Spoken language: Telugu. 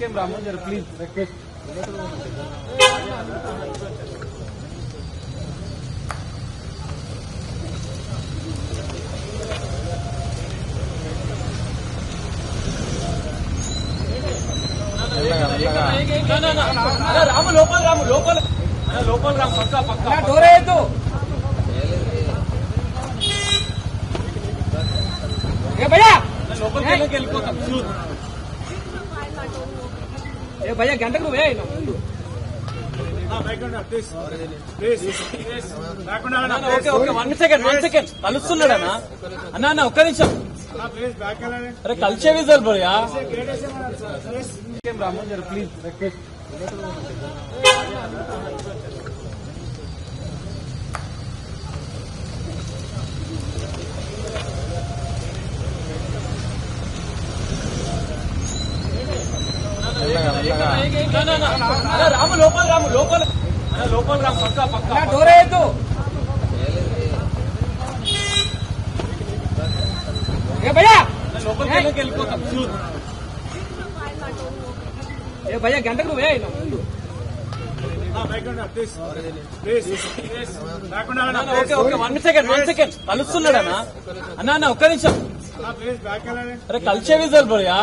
కేం రాము జర ప్లీజ్ రిక్వెస్ట్ రాము లోపల రాము లోపల అన్న, లోపల రాము పక్క పక్క డోర్ వేయద్దు ఏ భయ్యా లోపలికి వెళ్ళకి వెళ్ళిపోతాం చూడు ఏ భయ్యా గంటకు నువ్వే అయినా ముందు అన్న, అన్న ఒక్క నిమిషం అరే కలిసే విజల్ భయ్యా ప్లీజ్ రాము లోపల రాము లోపల లోపల రాము పక్క పక్క డోర్ వేయద్దు ఏ భయ్యా లోపలికి వెళ్ళకి వెళ్ళిపోతాం చూడు ఏ భయ్యా గంటకు నువ్వే ముందు వన్ సెకండ్ వన్ సెకండ్ కలుస్తున్నాడు అన్న అన్న అన్న ఒక్క నిమిషం అరే కలిసే విజల్ భయ్యా